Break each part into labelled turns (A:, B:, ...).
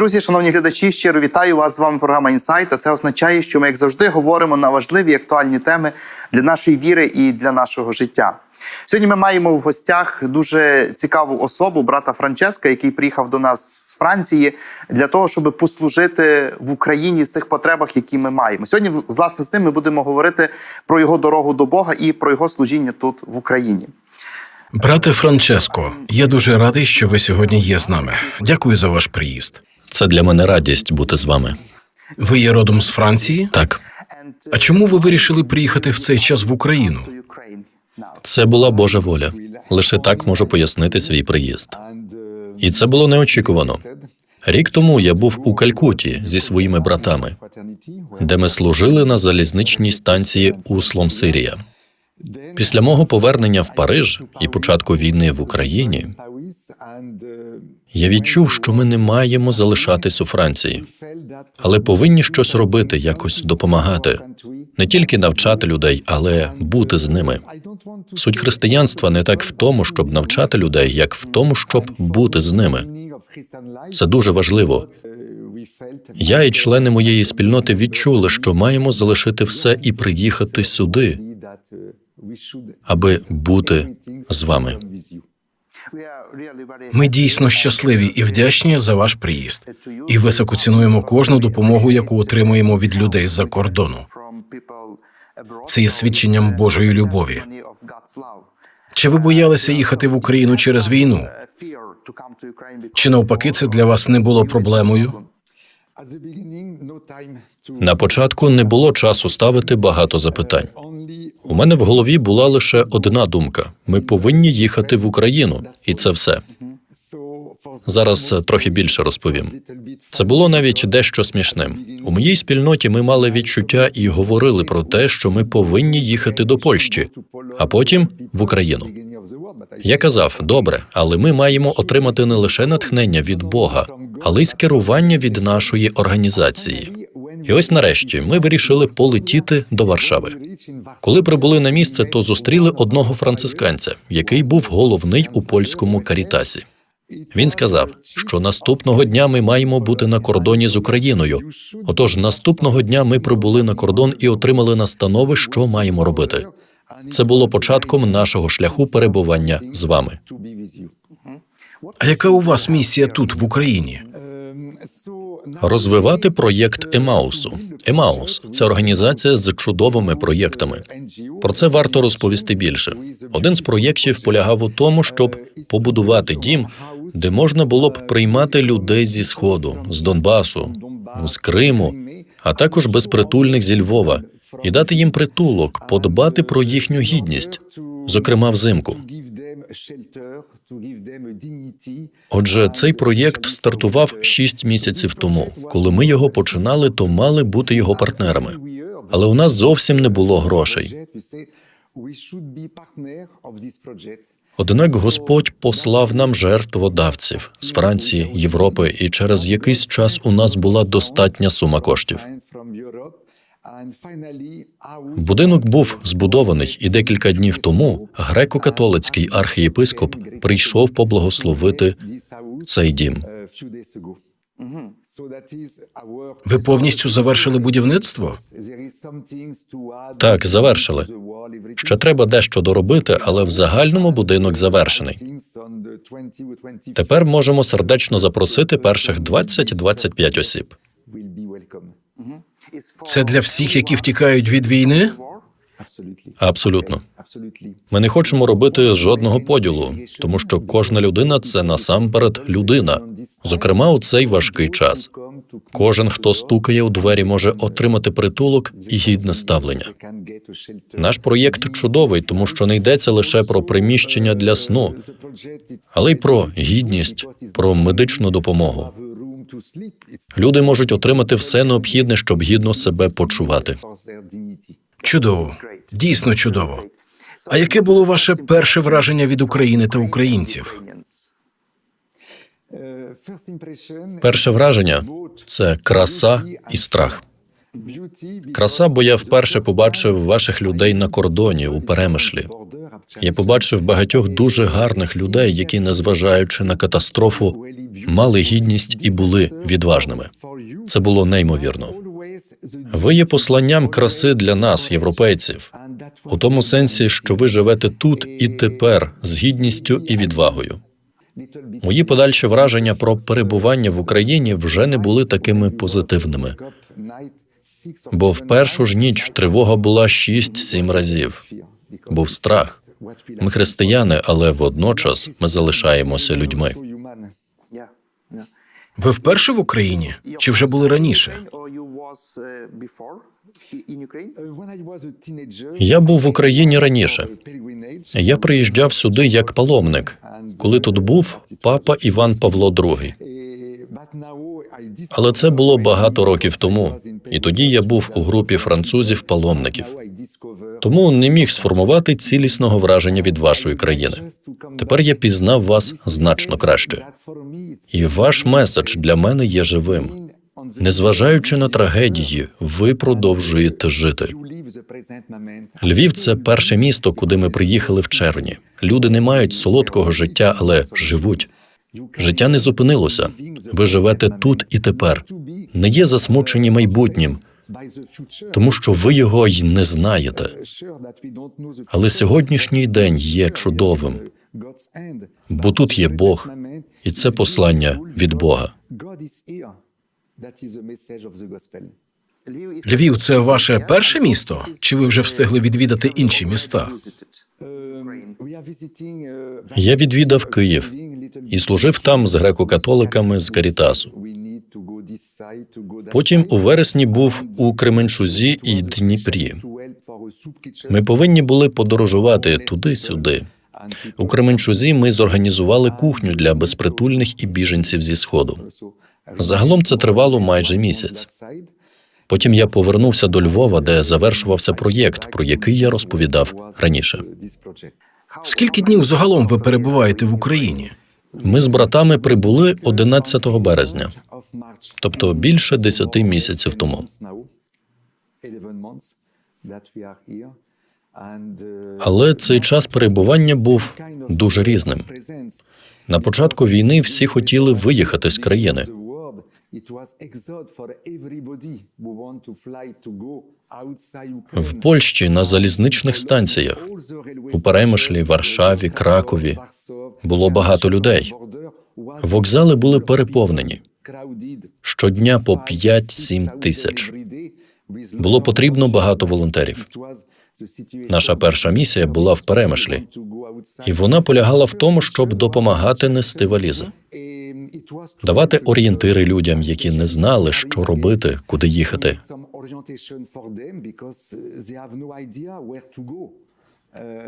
A: друзі, шановні глядачі, щиро вітаю вас. З вами програма Інсайт. А це означає, що ми, як завжди, говоримо на важливі актуальні теми для нашої віри і для нашого життя. Сьогодні ми маємо в гостях дуже цікаву особу, брата Франческа, який приїхав до нас з Франції для того, щоб послужити в Україні з тих потребах, які ми маємо. Сьогодні, власне, з ним ми будемо говорити про його дорогу до Бога і про його служіння тут в Україні.
B: Брате Франческо, я дуже радий, що ви сьогодні є з нами. Дякую за ваш приїзд.
C: Це для мене радість бути з вами.
B: Ви є родом з Франції?
C: Так,
B: А чому ви вирішили приїхати в цей час в Україну?
C: це була Божа воля. Лише так можу пояснити свій приїзд. І це було неочікувано. Рік тому я був у Калькуті зі своїми братами, де ми служили на залізничній станції Услом Сирія. Після мого повернення в Париж і початку війни в Україні я відчув, що ми не маємо залишатись у Франції, але повинні щось робити, якось допомагати, не тільки навчати людей, але бути з ними. Суть християнства не так в тому, щоб навчати людей, як в тому, щоб бути з ними. Це дуже важливо. Я і члени моєї спільноти відчули, що маємо залишити все і приїхати сюди, аби бути з вами.
B: Ми дійсно щасливі і вдячні за ваш приїзд. І високо цінуємо кожну допомогу, яку отримуємо від людей з-за кордону. Це є свідченням Божої любові. Чи ви боялися їхати в Україну через війну? Чи навпаки, це для вас не було проблемою?
C: На початку не було часу ставити багато запитань. У мене в голові була лише одна думка: ми повинні їхати в Україну, і це все. Зараз е, трохи більше розповім. Це було навіть дещо смішним. У моїй спільноті ми мали відчуття і говорили про те, що ми повинні їхати до Польщі, а потім в Україну. Я казав, добре, але ми маємо отримати не лише натхнення від Бога, але й скерування від нашої організації. І ось нарешті ми вирішили полетіти до Варшави. Коли прибули на місце, то зустріли одного францисканця, який був головний у польському карітасі. Він сказав, що наступного дня ми маємо бути на кордоні з Україною. Отож, наступного дня ми прибули на кордон і отримали настанови, що маємо робити. Це було початком нашого шляху перебування з вами.
B: А яка у вас місія тут, в Україні?
C: Розвивати проєкт Емаусу. Емаус це організація з чудовими проєктами. Про це варто розповісти більше. Один з проєктів полягав у тому, щоб побудувати дім, де можна було б приймати людей зі сходу, з Донбасу, з Криму, а також безпритульних зі Львова, і дати їм притулок, подбати про їхню гідність, зокрема взимку. Отже, цей проєкт стартував шість місяців тому. Коли ми його починали, то мали бути його партнерами. Але у нас зовсім не було грошей. Однак Господь послав нам жертводавців з Франції, Європи, і через якийсь час у нас була достатня сума коштів. Будинок був збудований, і декілька днів тому греко-католицький архієпископ прийшов поблагословити цей дім.
B: Ви повністю завершили будівництво?
C: Так, завершили. Ще треба дещо доробити, але в загальному будинок завершений. Тепер можемо сердечно запросити перших 20-25 осіб.
B: Це для всіх, які втікають від війни?
C: Абсолютно. Ми не хочемо робити жодного поділу, тому що кожна людина це насамперед людина, зокрема у цей важкий час. Кожен, хто стукає у двері, може отримати притулок і гідне ставлення. Наш проєкт чудовий, тому що не йдеться лише про приміщення для сну, але й про гідність, про медичну допомогу. Люди можуть отримати все необхідне, щоб гідно себе почувати.
B: Чудово, дійсно чудово. А яке було ваше перше враження від України та українців?
C: Перше враження це краса і страх. Краса, бо я вперше побачив ваших людей на кордоні у перемишлі. Я побачив багатьох дуже гарних людей, які, незважаючи на катастрофу, мали гідність і були відважними. Це було неймовірно. Ви є посланням краси для нас, європейців, у тому сенсі, що ви живете тут і тепер з гідністю і відвагою. Мої подальші враження про перебування в Україні вже не були такими позитивними. Бо в першу ж ніч тривога була 6-7 разів. Був страх. Ми християни, але водночас ми залишаємося людьми.
B: Ви вперше в Україні? Чи вже були раніше?
C: Я був в Україні раніше. Я приїжджав сюди як паломник, коли тут був папа Іван Павло II. Але це було багато років тому, і тоді я був у групі французів-паломників. Тому не міг сформувати цілісного враження від вашої країни. Тепер я пізнав вас значно краще. І ваш меседж для мене є живим. Незважаючи на трагедії, ви продовжуєте жити. Львів це перше місто, куди ми приїхали в червні. Люди не мають солодкого життя, але живуть. Життя не зупинилося. Ви живете тут і тепер. Не є засмучені майбутнім, тому що ви його й не знаєте. Але сьогоднішній день є чудовим, бо тут є Бог, і це послання від Бога.
B: Львів це ваше перше місто? Чи ви вже встигли відвідати інші міста?
C: Я відвідав Київ і служив там з греко-католиками з Карітасу. Потім у вересні був у Кременчузі і Дніпрі. Ми повинні були подорожувати туди-сюди. У Кременчузі ми зорганізували кухню для безпритульних і біженців зі сходу. Загалом це тривало майже місяць. Потім я повернувся до Львова, де завершувався проєкт, про який я розповідав раніше.
B: Скільки днів загалом ви перебуваєте в Україні?
C: Ми з братами прибули 11 березня, тобто більше 10 місяців тому. Але цей час перебування був дуже різним. На початку війни всі хотіли виїхати з країни. В Польщі на залізничних станціях у Перемишлі, Варшаві, Кракові було багато людей. Вокзали були переповнені. щодня по 5-7 тисяч. Було потрібно багато волонтерів. Наша перша місія була в Перемишлі, і вона полягала в тому, щоб допомагати нести валізи, давати орієнтири людям, які не знали, що робити, куди їхати.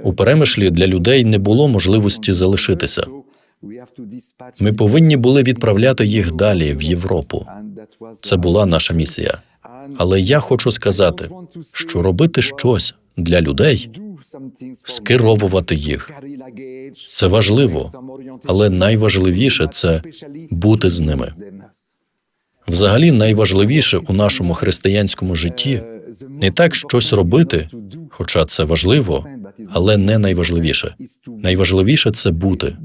C: У Перемишлі для людей не було можливості залишитися. Ми повинні були відправляти їх далі в Європу. Це була наша місія. Але я хочу сказати, що робити щось для людей, скеровувати їх це важливо, але найважливіше це бути з ними. Взагалі, найважливіше у нашому християнському житті не так щось робити, хоча це важливо, але не найважливіше. Найважливіше це бути.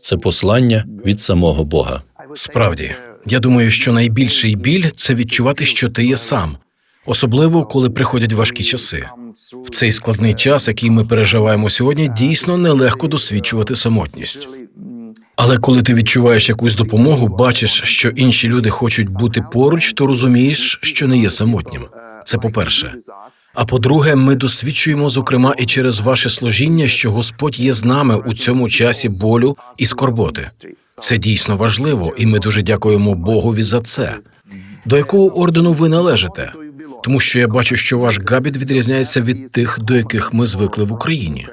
C: Це послання від самого Бога.
B: Справді, я думаю, що найбільший біль це відчувати, що ти є сам, особливо коли приходять важкі часи. В цей складний час, який ми переживаємо сьогодні, дійсно нелегко досвідчувати самотність. Але коли ти відчуваєш якусь допомогу, бачиш, що інші люди хочуть бути поруч, то розумієш, що не є самотнім. Це по-перше. А по-друге, ми досвідчуємо, зокрема, і через ваше служіння, що Господь є з нами у цьому часі болю і скорботи. Це дійсно важливо, і ми дуже дякуємо Богові за це. До якого ордену ви належите? Тому що я бачу, що ваш габіт відрізняється від тих, до яких ми звикли в Україні.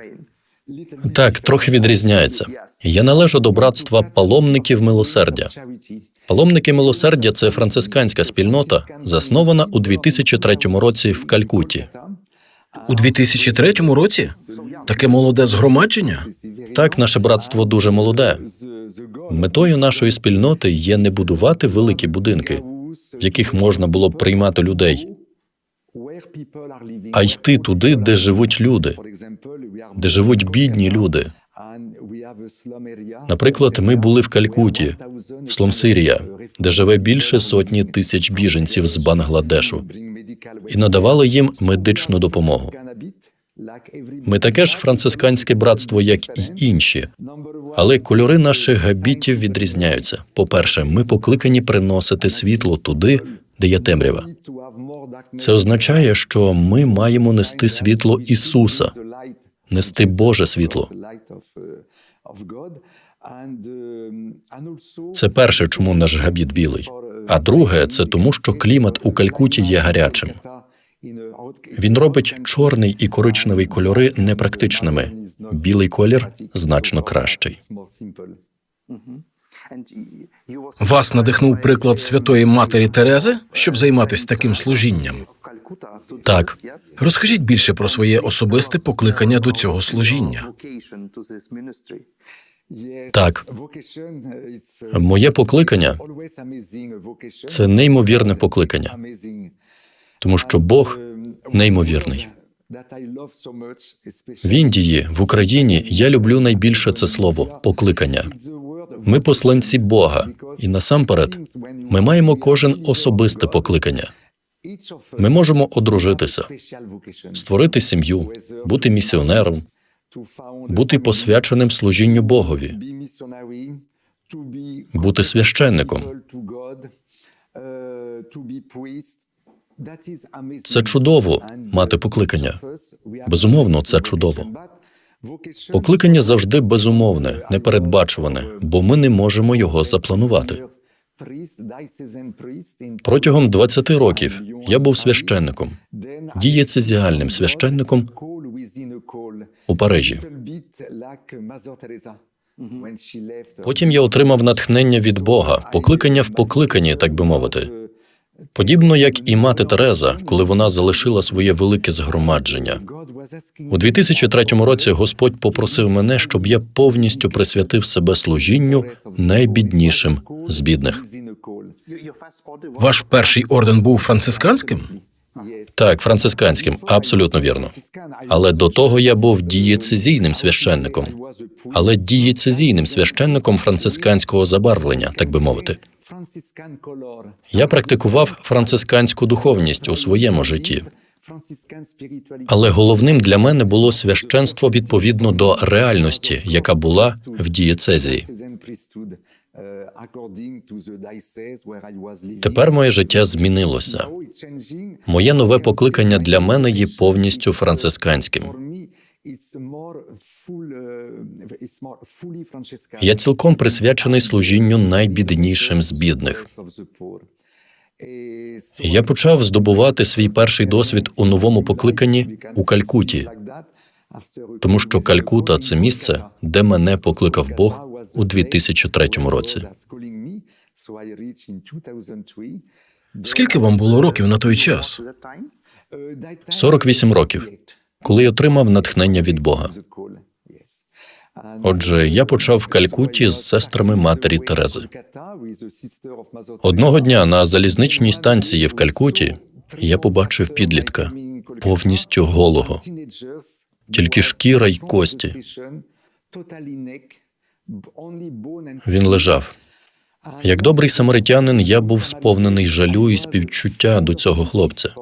C: Так, трохи відрізняється. Я належу до братства паломників милосердя. Паломники милосердя це францисканська спільнота, заснована у 2003 році в Калькутті.
B: У 2003 році таке молоде згромадження.
C: Так, наше братство дуже молоде. Метою нашої спільноти є не будувати великі будинки, в яких можна було б приймати людей, а йти туди, де живуть люди, де живуть бідні люди. Наприклад, ми були в Калькуті, Слом-Сирія, де живе більше сотні тисяч біженців з Бангладешу, і надавали їм медичну допомогу. Ми таке ж францисканське братство, як і інші, але кольори наших габітів відрізняються. По-перше, ми покликані приносити світло туди, де є темрява. Це означає, що ми маємо нести світло Ісуса, нести Боже світло. Це перше, чому наш габіт білий. А друге, це тому, що клімат у Калькуті є гарячим. Він робить чорний і коричневий кольори непрактичними. Білий колір значно кращий.
B: Вас надихнув приклад святої матері Терези, щоб займатися таким служінням.
C: Так.
B: Розкажіть більше про своє особисте покликання до цього служіння.
C: Так, моє покликання це неймовірне покликання, тому що Бог неймовірний. В Індії, в Україні я люблю найбільше це слово покликання. Ми посланці Бога, і насамперед ми маємо кожен особисте покликання. Ми можемо одружитися, створити сім'ю, бути місіонером, бути посвяченим служінню Богові, бути священником. Це чудово мати покликання. Безумовно, це чудово. Покликання завжди безумовне, непередбачуване, бо ми не можемо його запланувати. Протягом 20 років я був священником, дієцезіальним священником у Парижі. Потім я отримав натхнення від Бога, покликання в покликанні, так би мовити. Подібно як і мати Тереза, коли вона залишила своє велике згромадження. У 2003 році Господь попросив мене, щоб я повністю присвятив себе служінню найбіднішим з бідних.
B: Ваш перший орден був францисканським?
C: Так, францисканським, абсолютно вірно. Але до того я був дієцезійним священником, але дієцезійним священником францисканського забарвлення, так би мовити. Я практикував францисканську духовність у своєму житті. Але головним для мене було священство відповідно до реальності, яка була в дієцезії. Тепер моє життя змінилося. Моє нове покликання для мене є повністю францисканським. Я цілком присвячений служінню найбіднішим з бідних. Я почав здобувати свій перший досвід у новому покликанні у Калькуті, тому що Калькута це місце, де мене покликав Бог у 2003 році.
B: Скільки вам було років на той час?
C: 48 років, коли отримав натхнення від Бога. Отже, я почав в Калькутті з сестрами матері Терези. Одного дня на залізничній станції в Калькуті я побачив підлітка повністю голого, тільки шкіра й кості. Він лежав. Як добрий самаритянин, я був сповнений жалю і співчуття до цього хлопця.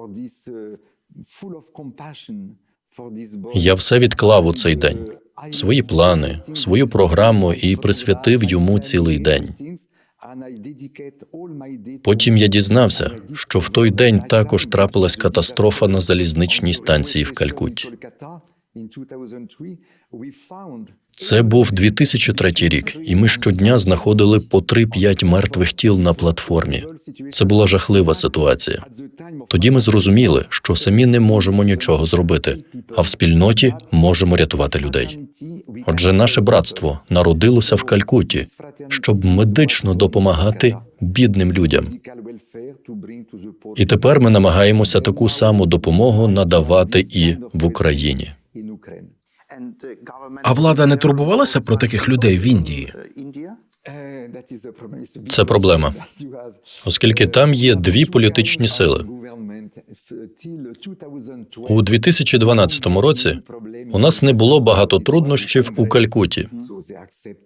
C: Я все відклав у цей день, свої плани, свою програму і присвятив йому цілий день. Потім я дізнався, що в той день також трапилась катастрофа на залізничній станції в Калькутті. Це був 2003 рік, і ми щодня знаходили по 3-5 мертвих тіл на платформі. Це була жахлива ситуація. Тоді ми зрозуміли, що самі не можемо нічого зробити, а в спільноті можемо рятувати людей. Отже, наше братство народилося в Калькутті, щоб медично допомагати бідним людям. І тепер ми намагаємося таку саму допомогу надавати і в Україні.
B: А влада не турбувалася про таких людей в Індії?
C: Це проблема, оскільки там є дві політичні сили. У 2012 році у нас не було багато труднощів у Калькуті,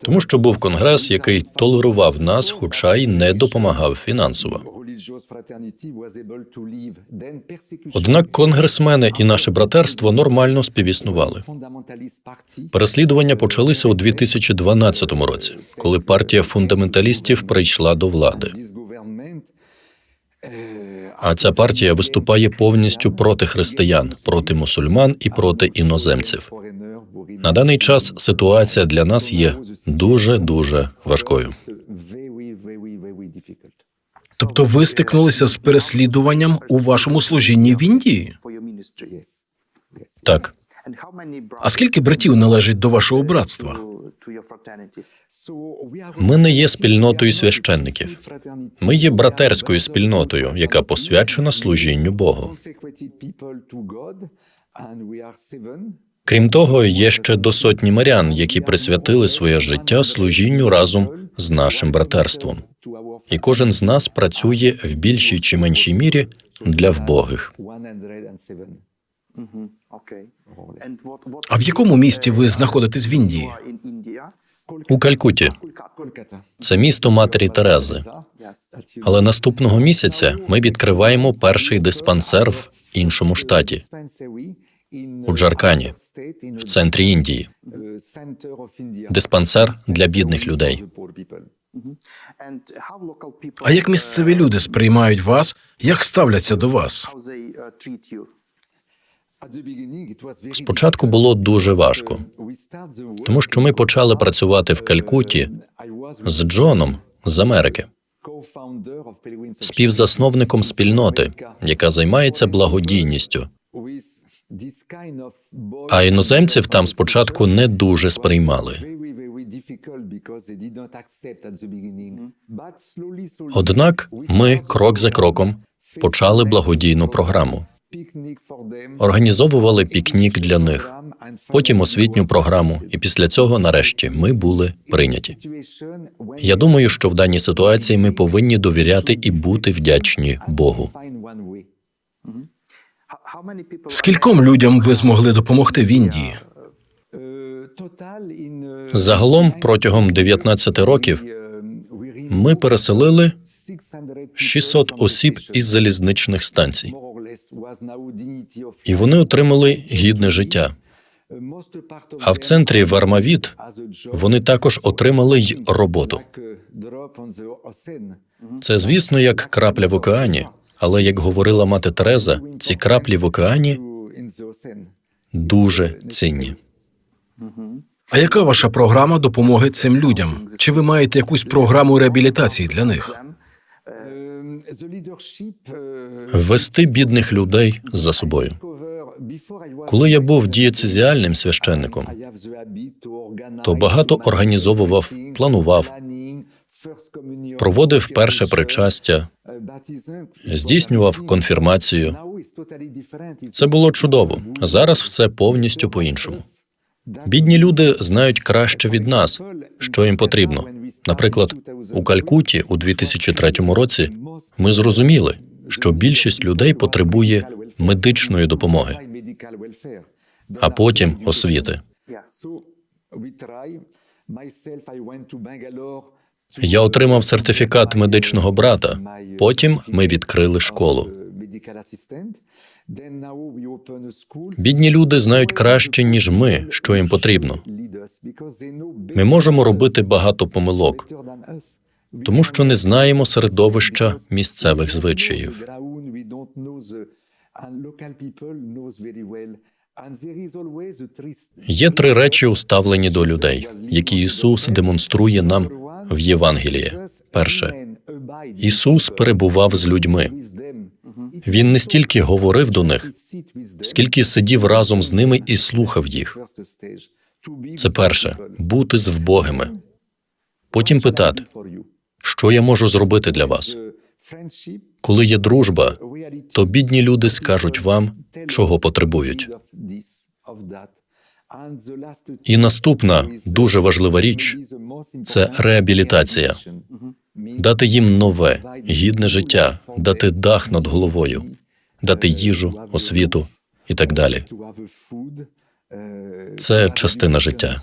C: тому що був конгрес, який толерував нас, хоча й не допомагав фінансово. Однак конгресмени і наше братерство нормально співіснували. Переслідування почалися у 2012 році, коли партія фундаменталістів прийшла до влади. А ця партія виступає повністю проти християн, проти мусульман і проти іноземців. На даний час ситуація для нас є дуже дуже важкою.
B: Тобто ви стикнулися з переслідуванням у вашому служінні в Індії?
C: Так,
B: А скільки братів належить до вашого братства?
C: ми не є спільнотою священників. Ми є братерською спільнотою, яка посвячена служінню Богу. Крім того, є ще до сотні мирян, які присвятили своє життя служінню разом з нашим братерством. І кожен з нас працює в більшій чи меншій мірі для вбогих.
B: А в якому місті ви знаходитесь в Індії?
C: У Калькуті це місто матері Терези. Але наступного місяця ми відкриваємо перший диспансер в іншому штаті у Джаркані, в центрі Індії. Диспансер для бідних людей.
B: А як місцеві люди сприймають вас, як ставляться до вас?
C: Спочатку було дуже важко, тому що ми почали працювати в Калькуті з Джоном з Америки, співзасновником спільноти, яка займається благодійністю. А іноземців там спочатку не дуже сприймали. Однак ми крок за кроком почали благодійну програму. Організовували пікнік для них, потім освітню програму, і після цього, нарешті, ми були прийняті. Я думаю, що в даній ситуації ми повинні довіряти і бути вдячні Богу.
B: Скільком людям ви змогли допомогти в Індії?
C: Загалом протягом 19 років ми переселили 600 осіб із залізничних станцій, і вони отримали гідне життя. А в центрі Вармавіт вони також отримали й роботу. Це, звісно, як крапля в океані, але як говорила мати Тереза, ці краплі в океані дуже цінні.
B: А яка ваша програма допомоги цим людям? Чи ви маєте якусь програму реабілітації для них?
C: Вести бідних людей за собою. Коли я був дієцезіальним священником, то багато організовував, планував, проводив перше причастя, здійснював конфірмацію. Це було чудово. Зараз все повністю по-іншому. Бідні люди знають краще від нас, що їм потрібно. Наприклад, у Калькуті у 2003 році ми зрозуміли, що більшість людей потребує медичної допомоги, а потім освіти. Я отримав сертифікат медичного брата. Потім ми відкрили школу. Бідні люди знають краще, ніж ми, що їм потрібно. Ми можемо робити багато помилок, тому що не знаємо середовища місцевих звичаїв. Є три речі, уставлені до людей, які Ісус демонструє нам в Євангелії. Перше, Ісус перебував з людьми. Він не стільки говорив до них, скільки сидів разом з ними і слухав їх. Це перше бути з вбогими. Потім питати, що я можу зробити для вас. Коли є дружба, то бідні люди скажуть вам, чого потребують. І наступна дуже важлива річ це реабілітація. Дати їм нове, гідне життя, дати дах над головою. дати їжу, освіту і так далі.
D: Це частина життя.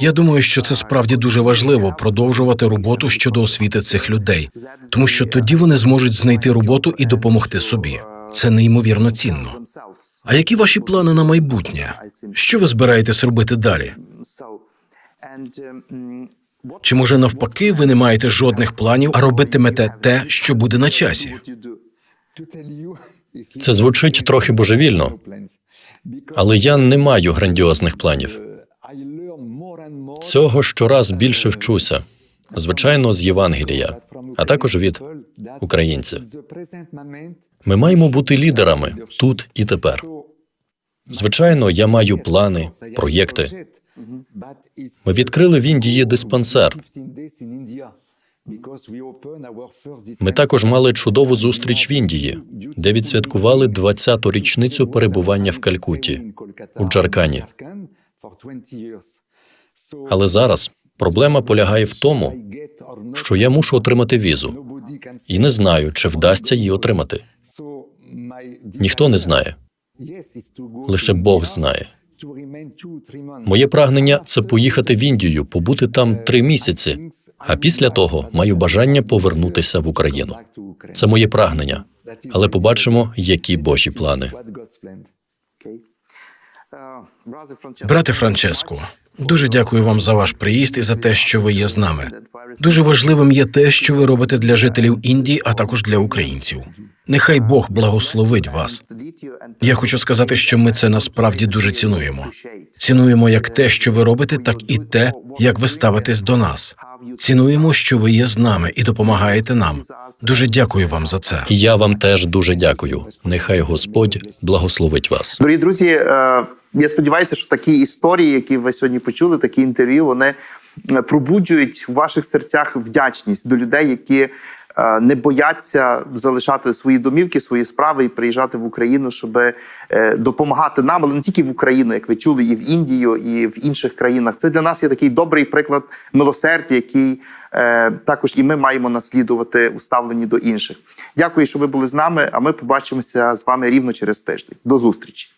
B: Я думаю, що це справді дуже важливо продовжувати роботу щодо освіти цих людей, тому що тоді вони зможуть знайти роботу і допомогти собі. Це неймовірно цінно. А які ваші плани на майбутнє? Що ви збираєтесь робити далі? Чи може навпаки ви не маєте жодних планів, а робитимете те, що буде на часі?
C: Це звучить трохи божевільно, але я не маю грандіозних планів. Цього щораз більше вчуся, звичайно, з Євангелія, а також від українців. Ми маємо бути лідерами тут і тепер. Звичайно, я маю плани, проєкти. Ми відкрили в Індії диспансер. Ми також мали чудову зустріч в Індії, де відсвяткували 20-ту річницю перебування в Калькутті, у Джаркані. Але зараз проблема полягає в тому, що я мушу отримати візу, і не знаю, чи вдасться її отримати. Ніхто не знає, лише Бог знає. Моє прагнення це поїхати в Індію, побути там три місяці, а після того маю бажання повернутися в Україну. Це моє прагнення, але побачимо, які Божі плани.
B: Брате Франческо, дуже дякую вам за ваш приїзд і за те, що ви є з нами. Дуже важливим є те, що ви робите для жителів Індії, а також для українців. Нехай Бог благословить вас. Я хочу сказати, що ми це насправді дуже цінуємо. Цінуємо як те, що ви робите, так і те, як ви ставитесь до нас. Цінуємо, що ви є з нами і допомагаєте нам. Дуже дякую вам за це.
C: Я вам теж дуже дякую. Нехай Господь благословить вас.
A: Дорогі друзі, е, я сподіваюся, що такі історії, які ви сьогодні почули, такі інтерв'ю, вони е, пробуджують у ваших серцях вдячність до людей, які е, не бояться залишати свої домівки, свої справи і приїжджати в Україну, щоб е, допомагати нам, але не тільки в Україну, як ви чули, і в Індію, і в інших країнах. Це для нас є такий добрий приклад милосердя, який також і ми маємо наслідувати у ставленні до інших. Дякую, що ви були з нами. А ми побачимося з вами рівно через тиждень. До зустрічі.